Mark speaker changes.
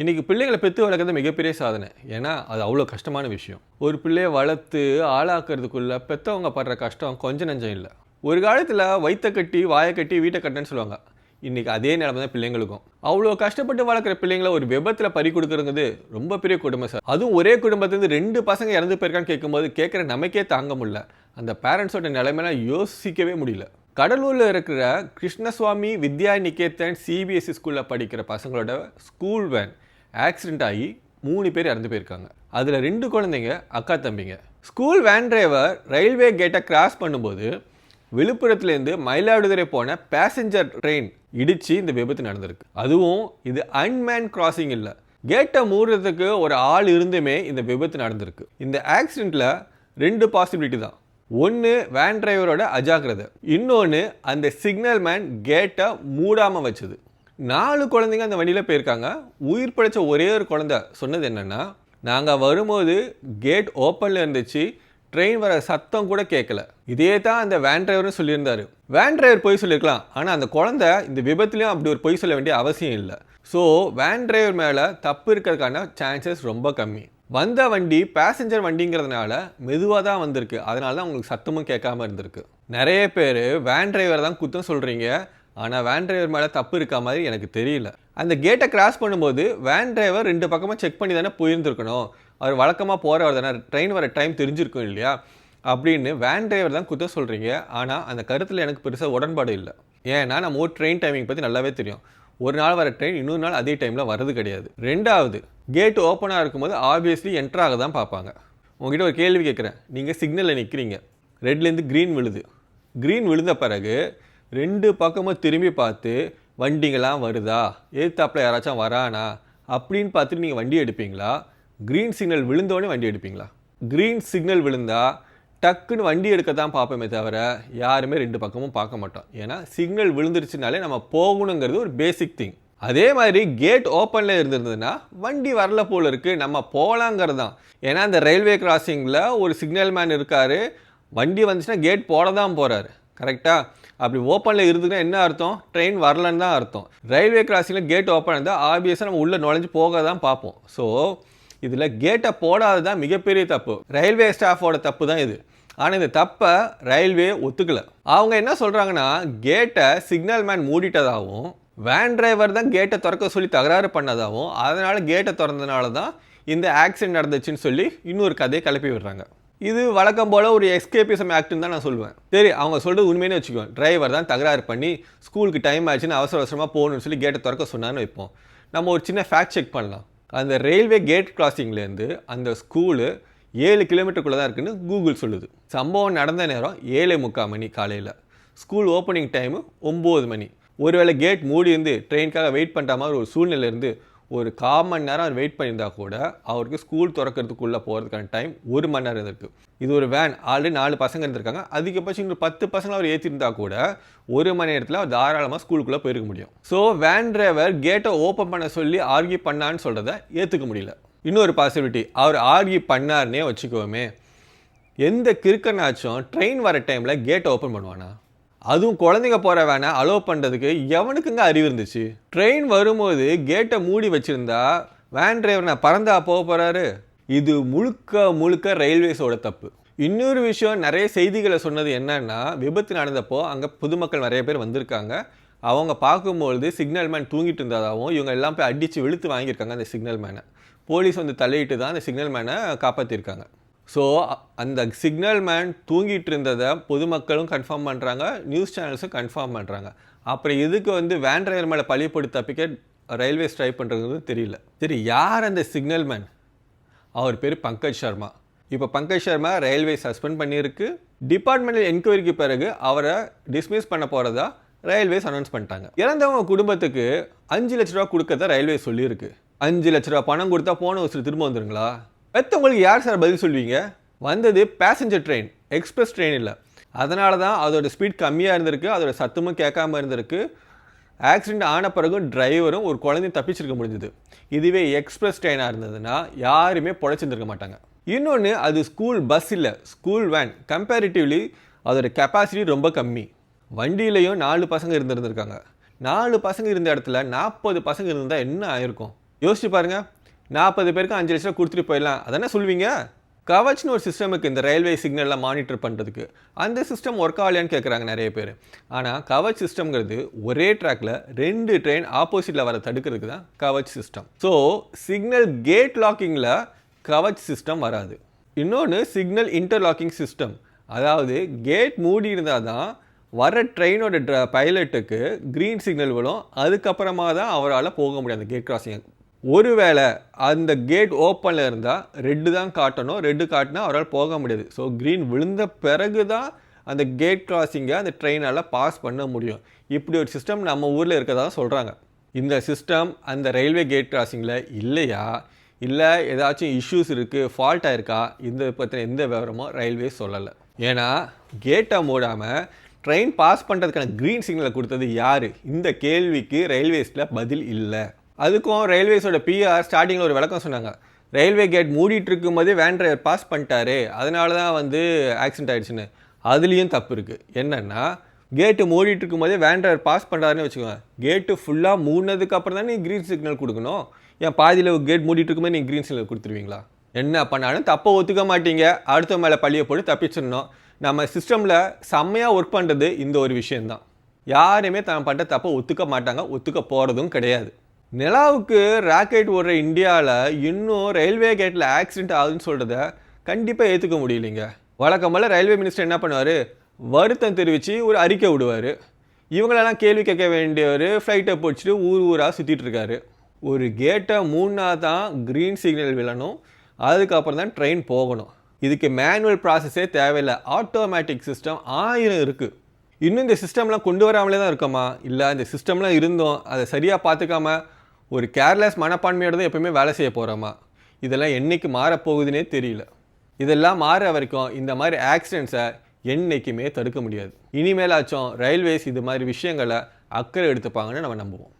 Speaker 1: இன்றைக்கி பிள்ளைகளை பெற்று வளர்க்குறது மிகப்பெரிய சாதனை. ஏன்னா அது அவ்வளோ கஷ்டமான விஷயம். ஒரு பிள்ளையை வளர்த்து ஆளாக்குறதுக்குள்ளே பெற்றவங்க படுற கஷ்டம் கொஞ்சம் நஞ்சம் இல்லை. ஒரு காலத்தில் வயிற்ற கட்டி வாயை கட்டி வீட்டை கட்டுன்னு சொல்லுவாங்க. இன்றைக்கி அதே நிலமை தான் பிள்ளைங்களுக்கும். அவ்வளோ கஷ்டப்பட்டு வளர்க்குற பிள்ளைங்களை ஒரு விபத்தில் பறி கொடுக்குறது ரொம்ப பெரிய குடும்பம் சார். அதுவும் ஒரே குடும்பத்துலேருந்து ரெண்டு பசங்க இறந்து போயிருக்கான்னு கேட்கும்போது கேட்குற நமக்கே தாங்க முடியல. அந்த பேரண்ட்ஸோட நிலைமையெல்லாம் யோசிக்கவே முடியல. கடலூரில் இருக்கிற கிருஷ்ணசுவாமி வித்யா நிகேதன் சிபிஎஸ்சி ஸ்கூலில் படிக்கிற பசங்களோட ஸ்கூல் வேன் ஆக்சிடென்ட் ஆகி மூணு பேர் இறந்து போயிருக்காங்க. அதில் ரெண்டு குழந்தைங்க அக்கா தம்பிங்க. ஸ்கூல் வேன் டிரைவர் ரயில்வே கேட்டை கிராஸ் பண்ணும்போது விழுப்புரத்துலேருந்து மயிலாடுதுறை போன பேசஞ்சர் ட்ரெயின் இடித்து இந்த விபத்து நடந்திருக்கு. அதுவும் இது அன்மேன் கிராசிங் இல்லை. கேட்டை மூடுறதுக்கு ஒரு ஆள் இருந்துமே இந்த விபத்து நடந்திருக்கு. இந்த ஆக்சிடெண்ட்டில் ரெண்டு பாசிபிலிட்டி தான். ஒன்று வேன் டிரைவரோட அஜாக்கிரதை. இன்னொன்று அந்த சிக்னல் மேன் கேட்டை மூடாமல் வச்சது. நாலு குழந்தைங்க அந்த வண்டியில் போயிருக்காங்க. உயிர் பிழைச்ச ஒரே ஒரு குழந்தை. சொன்னது என்னென்னா நாங்கள் வரும்போது கேட் ஓப்பனில் இருந்துச்சு. ட்ரெயின் வர சத்தம் கூட கேட்கல இதே தான் அந்த வேன் டிரைவரும் சொல்லியிருந்தார். வேன் டிரைவர் பொய் சொல்லியிருக்கலாம் ஆனால் அந்த குழந்தை இந்த விபத்துலேயும் அப்படி ஒரு பொய் சொல்ல வேண்டிய அவசியம் இல்லை. ஸோ வேன் டிரைவர் மேலே தப்பு இருக்கிறதுக்கான சான்சஸ் ரொம்ப கம்மி. வந்த வண்டி பேசஞ்சர் வண்டிங்கிறதுனால மெதுவாக தான் வந்திருக்கு. அதனால தான் உங்களுக்கு சத்தமும் கேட்காம இருந்திருக்கு. நிறைய பேர் வேன் டிரைவர் தான் குத்தம் சொல்கிறீங்க ஆனால் வேன் டிரைவர் மேலே தப்பு இருக்கா மாதிரி எனக்கு தெரியல. அந்த கேட்டை கிராஸ் பண்ணும்போது வேன் டிரைவர் ரெண்டு பக்கமாக செக் பண்ணி தானே போயிருந்துருக்கணும். அவர் வழக்கமாக போகிறவர் தானே ட்ரெயின் வர டைம் தெரிஞ்சிருக்கும் இல்லையா? அப்படின்னு வேன் டிரைவர் தான் குத்த சொல்கிறீங்க ஆனால் அந்த கருத்தில் எனக்கு பெருசாக உடன்பாடு இல்லை. ஏன்னா நம்ம ஒரு ட்ரெயின் டைமிங் பற்றி நல்லாவே தெரியும். ஒரு நாள் வர ட்ரெயின் இன்னொரு நாள் அதே டைமில் வரது கிடையாது. ரெண்டாவது கேட் ஓப்பனாக இருக்கும்போது ஆப்வியஸ்லி என்ட்ராக தான் பார்ப்பாங்க. உங்ககிட்ட ஒரு கேள்வி கேட்குறேன் நீங்கள் சிக்னலில் நிற்கிறீங்க ரெட்லேருந்து க்ரீன் விழுது. க்ரீன் விழுந்த பிறகு ரெண்டு பக்கமும் திரும்பி பார்த்து வண்டிங்கெல்லாம் வருதா? எதிர்த்தாப்புல யாராச்சும் வரானா? அப்படின்னு பார்த்துட்டு நீங்கள் வண்டி எடுப்பீங்களா? க்ரீன் சிக்னல் விழுந்தோடனே வண்டி எடுப்பீங்களா? க்ரீன் சிக்னல் விழுந்தா டக்குன்னு வண்டி எடுக்க தான் பார்ப்போமே தவிர யாருமே ரெண்டு பக்கமும் பார்க்க மாட்டோம். ஏன்னா சிக்னல் விழுந்துருச்சுனாலே நம்ம போகணுங்கிறது ஒரு பேசிக் திங் அதே மாதிரி கேட் ஓப்பனில் இருந்திருந்ததுன்னா வண்டி வரல போல இருக்கு நம்ம போகலாங்கிறது தான் ஏன்னா அந்த ரயில்வே கிராசிங்கில் ஒரு சிக்னல் மேன் இருக்கார் வண்டி வந்துச்சுன்னா கேட் போட தான் போகிறாரு கரெக்டாக அப்படி ஓப்பனில் இருந்துக்குன்னா என்ன அர்த்தம்? ட்ரெயின் வரலன்னு தான் அர்த்தம். ரயில்வே கிராசிங்கில் கேட் ஓப்பன் இருந்தால் ஆப்வியஸாக நம்ம உள்ளே நுழைஞ்சு போக தான் பார்ப்போம். ஸோ இதில் கேட்டை போடாது தான் மிகப்பெரிய தப்பு. ரயில்வே ஸ்டாஃபோட தப்பு தான் இது. ஆனால் இந்த தப்பை ரயில்வே ஒத்துக்கலை. அவங்க என்ன சொல்கிறாங்கன்னா கேட்டை சிக்னல் மேன் மூடிட்டதாகவும் வேன் டிரைவர் தான் கேட்டை திறக்க சொல்லி தகராறு பண்ணதாகவும் அதனால் கேட்டை திறந்தனால தான் இந்த ஆக்சிடென்ட் நடந்துச்சுன்னு சொல்லி இன்னொரு கதையை கிளப்பி விடுறாங்க. இது வழக்கம் போல் ஒரு எஸ்கேபிசம் ஆக்ட்னு தான் நான் சொல்லுவேன் சரி அவங்க சொல்கிறது உண்மையினே வச்சுக்கோங்க டிரைவர் தான் தகராறு பண்ணி ஸ்கூலுக்கு டைம் ஆச்சுன்னு அவசர அவசரமாக போகணும்னு சொல்லி கேட்டை திறக்க சொன்னான்னு வைப்போம். நம்ம ஒரு சின்ன ஃபேக்ட் செக் பண்ணலாம். அந்த ரயில்வே கேட் கிராசிங்லேருந்து அந்த ஸ்கூலு ஏழு கிலோமீட்டருக்குள்ளே தான் இருக்குன்னு கூகுள் சொல்லுது. சம்பவம் நடந்த நேரம் ஏழு முக்கால் மணி காலையில். ஸ்கூல் ஓப்பனிங் டைமு ஒம்பது மணி. ஒருவேளை கேட் மூடி இருந்து ட்ரெயினுக்காக வெயிட் பண்ணுற மாதிரி ஒரு சூழ்நிலை இருந்து ஒரு கால் மணி நேரம் அவர் வெயிட் பண்ணியிருந்தா கூட அவருக்கு ஸ்கூல் திறக்கிறதுக்குள்ளே போகிறதுக்கான டைம் ஒரு மணி நேரம் இருந்திருக்கு. இது ஒரு வேன் ஆல்ரெடி நாலு பசங்க இருந்திருக்காங்க. அதிகபட்சம் இன்னும் பத்து பசங்க அவர் ஏற்றிருந்தா கூட ஒரு மணி நேரத்தில் அவர் தாராளமாக ஸ்கூலுக்குள்ளே போயிருக்க முடியும். ஸோ வேன் டிரைவர் கேட்டை ஓப்பன் பண்ண சொல்லி ஆர்கியூ பண்ணான்னு சொல்கிறத ஏற்றுக்க முடியல. இன்னொரு பாசிபிலிட்டி அவர் ஆர்கியூ பண்ணார்னே வச்சுக்கோமே. எந்த கிறுக்கனாச்சும் ட்ரெயின் வர டைமில் கேட்டை ஓப்பன் பண்ணுவானா? அதுவும் குழந்தைங்க போகிற வேணா அலோவ் பண்ணுறதுக்கு எவனுக்குங்க அறிவு இருந்துச்சு? ட்ரெயின் வரும்போது கேட்டை மூடி வச்சுருந்தா வேன் டிரைவர் நான் பறந்தா போக போகிறாரு இது முழுக்க முழுக்க ரயில்வேஸோட தப்பு. இன்னொரு விஷயம் நிறைய செய்திகளை சொன்னது என்னன்னா விபத்து நடந்தப்போ அங்கே பொதுமக்கள் நிறைய பேர் வந்திருக்காங்க. அவங்க பார்க்கும்பொழுது சிக்னல் மேன் தூங்கிட்டு இருந்ததாகவும் இவங்க எல்லாம் போய் அடித்து வெளுத்து வாங்கியிருக்காங்க அந்த சிக்னல் மேனை போலீஸ் வந்து தலையிட்டு தான் அந்த சிக்னல் மேனை காப்பாற்றிருக்காங்க ஸோ அந்த சிக்னல் மேன் தூங்கிட்டு இருந்ததை பொதுமக்களும் கன்ஃபார்ம் பண்ணுறாங்க நியூஸ் சேனல்ஸும் கன்ஃபார்ம் பண்ணுறாங்க அப்புறம் இதுக்கு வந்து வேன் டிரைவர் மேலே பழிப்படி தப்பிக்க ரயில்வேஸ் ட்ரை பண்ணுறதுன்னு தெரியல. சரி யார் அந்த சிக்னல் மேன் அவர் பேர் பங்கஜ் சர்மா. இப்போ பங்கஜ் சர்மா ரயில்வே சஸ்பெண்ட் பண்ணியிருக்கு. டிபார்ட்மெண்டல் என்கொயரிக்கு பிறகு அவரை டிஸ்மிஸ் பண்ண போகிறதா ரயில்வேஸ் அனௌன்ஸ் பண்ணிட்டாங்க. இறந்தவங்க குடும்பத்துக்கு அஞ்சு லட்ச ரூபா கொடுக்கறத ரயில்வே சொல்லியிருக்கு. அஞ்சு லட்ச ரூபா பணம் கொடுத்தா போன வருஷம் திரும்ப வந்துருங்களா? பெற்றவங்களுக்கு யார் சார் பதில் சொல்வீங்க? வந்தது பேசஞ்சர் ட்ரெயின் எக்ஸ்பிரஸ் ட்ரெயின் இல்லை. அதனால தான் அதோட ஸ்பீட் கம்மியாக இருந்திருக்கு அதோட சத்தமும் கேட்காம இருந்திருக்கு. ஆக்சிடென்ட் ஆன பிறகும் டிரைவரும் ஒரு குழந்தையும் தப்பிச்சிருக்க முடிஞ்சுது. இதுவே எக்ஸ்பிரஸ் ட்ரெயினாக இருந்ததுன்னா யாருமே பொழைச்சிருந்துருக்க மாட்டாங்க. இன்னொன்று அது ஸ்கூல் பஸ் இல்லை ஸ்கூல் வேன் கம்பேரிட்டிவ்லி அதோட கெப்பாசிட்டி ரொம்ப கம்மி. வண்டியிலையும் நாலு பசங்க இருந்திருந்திருக்காங்க. நாலு பசங்க இருந்த இடத்துல நாற்பது பசங்க இருந்தால் என்ன ஆயிருக்கும்? யோசிச்சு பாருங்கள் நாற்பது பேருக்கு அஞ்சு லட்சம் கொடுத்துட்டு போயிடலாம். அதானே சொல்வீங்க? கவச்னு ஒரு சிஸ்டமுக்கு இந்த ரயில்வே சிக்னலில் மானிட்டர் பண்ணுறதுக்கு அந்த சிஸ்டம் ஒர்க் ஆகலையான்னு கேட்குறாங்க நிறைய பேர். ஆனால் கவச் சிஸ்டம்ங்கிறது ஒரே ட்ராக்ல ரெண்டு ட்ரெயின் ஆப்போசிட்டில் வர தடுக்கிறதுக்கு தான் Kavach system so signal gate லாக்கிங்கில் Kavach system வராது. இன்னொன்று சிக்னல் இன்டர்லாக்கிங் சிஸ்டம் அதாவது கேட் மூடி இருந்தால் தான் வர ட்ரெயினோட ட்ர பைலட்டுக்கு க்ரீன் சிக்னல் விழும். அதுக்கப்புறமா தான் அவரால் போக முடியும் அந்த கேட் கிராசிங் ஒருவேளை அந்த கேட் ஓப்பனில் இருந்தால் ரெட்டு தான் காட்டணும். ரெட்டு காட்டினா அவரால் போக முடியாது. ஸோ க்ரீன் விழுந்த பிறகு தான் அந்த கேட் கிராசிங்கை அந்த ட்ரெயினால் பாஸ் பண்ண முடியும். இப்படி ஒரு சிஸ்டம் நம்ம ஊரில் இருக்கதா சொல்கிறாங்க இந்த சிஸ்டம் அந்த ரயில்வே கேட் கிராசிங்கில் இல்லையா? இல்லை ஏதாச்சும் இஷ்யூஸ் இருக்குது ஃபால்ட் ஆயிருக்கா? இந்த பற்றின எந்த விவரமும் ரயில்வே சொல்லலை. ஏன்னா கேட்டை மூடாமல் ட்ரெயின் பாஸ் பண்ணுறதுக்கான க்ரீன் சிக்னலை கொடுத்தது யார்? இந்த கேள்விக்கு ரயில்வேஸில் பதில் இல்லை. அதுக்கும் ரயில்வேஸோட பிஆர் ஸ்டார்டிங்கில் ஒரு விளக்கம் சொன்னாங்க. ரயில்வே கேட் மூடிட்டு இருக்கும்போதே வேன் டிரைவர் பாஸ் பண்ணிட்டாரு அதனால தான் வந்து ஆக்சிடென்ட் ஆகிடுச்சுன்னு அதுலேயும் தப்பு இருக்குது என்னென்னா கேட்டு மூடிட்டு இருக்கும்போதே வேன் டிரைவர் பாஸ் பண்ணுறாருன்னு வச்சுக்கோங்க. கேட்டு ஃபுல்லாக மூடினதுக்கு அப்புறம் தான் நீ க்ரீன் சிக்னல் கொடுக்கணும். ஏன் பாதியில் கேட் மூடிட்டு இருக்கும்போது நீ க்ரீன் சிக்னல் கொடுத்துருவீங்களா? என்ன பண்ணாலும் தப்பை ஒத்துக்க மாட்டீங்க. அடுத்த மேலே பழியை போட்டு தப்பிச்சிடணும். நம்ம சிஸ்டமில் செம்மையாக ஒர்க் பண்ணுறது இந்த ஒரு விஷயந்தான் யாருமே தான் பண்ணுற தப்பை ஒத்துக்க மாட்டாங்க. ஒத்துக்க போகிறதும் கிடையாது. நிலாவுக்கு ராக்கெட் ஓடுற இந்தியாவில் இன்னும் ரயில்வே கேட்டில் ஆக்சிடென்ட் ஆகுதுன்னு சொல்கிறத கண்டிப்பாக ஏற்றுக்க முடியலைங்க. வழக்கம்போல் ரயில்வே மினிஸ்டர் என்ன பண்ணுவார்? வருத்தம் தெரிவித்து ஒரு அறிக்கை விடுவார். இவங்களெல்லாம் கேள்வி கேட்க வேண்டியவர் ஃப்ளைட்டை பிடிச்சிட்டு ஊர் ஊராக சுற்றிட்டுருக்காரு ஒரு கேட்டை மூணா தான் க்ரீன் சிக்னல் விழணும். அதுக்கப்புறம் தான் ட்ரெயின் போகணும். இதுக்கு மேனுவல் ப்ராசஸே தேவையில்லை. ஆட்டோமேட்டிக் சிஸ்டம் ஆயிரம் இருக்குது இன்னும் இந்த சிஸ்டம்லாம் கொண்டு வராமலே தான் இருக்கோமா? இல்லை இந்த சிஸ்டம்லாம் இருந்தோம் அதை சரியாக பார்த்துக்காம ஒரு கேர்லெஸ் மனப்பான்மையோடு தான் எப்பவுமே வேலை செய்ய போகிறோமா இதெல்லாம் என்றைக்கு மாறப்போகுதுன்னே தெரியல. இதெல்லாம் மாற வரைக்கும் இந்த மாதிரி ஆக்சிடென்ட்ஸை என்றைக்குமே தடுக்க முடியாது. இனிமேலாச்சும் ரயில்வேஸ் இது மாதிரி விஷயங்களை அக்கறை எடுத்துப்பாங்கன்னு நம்ம நம்புவோம்.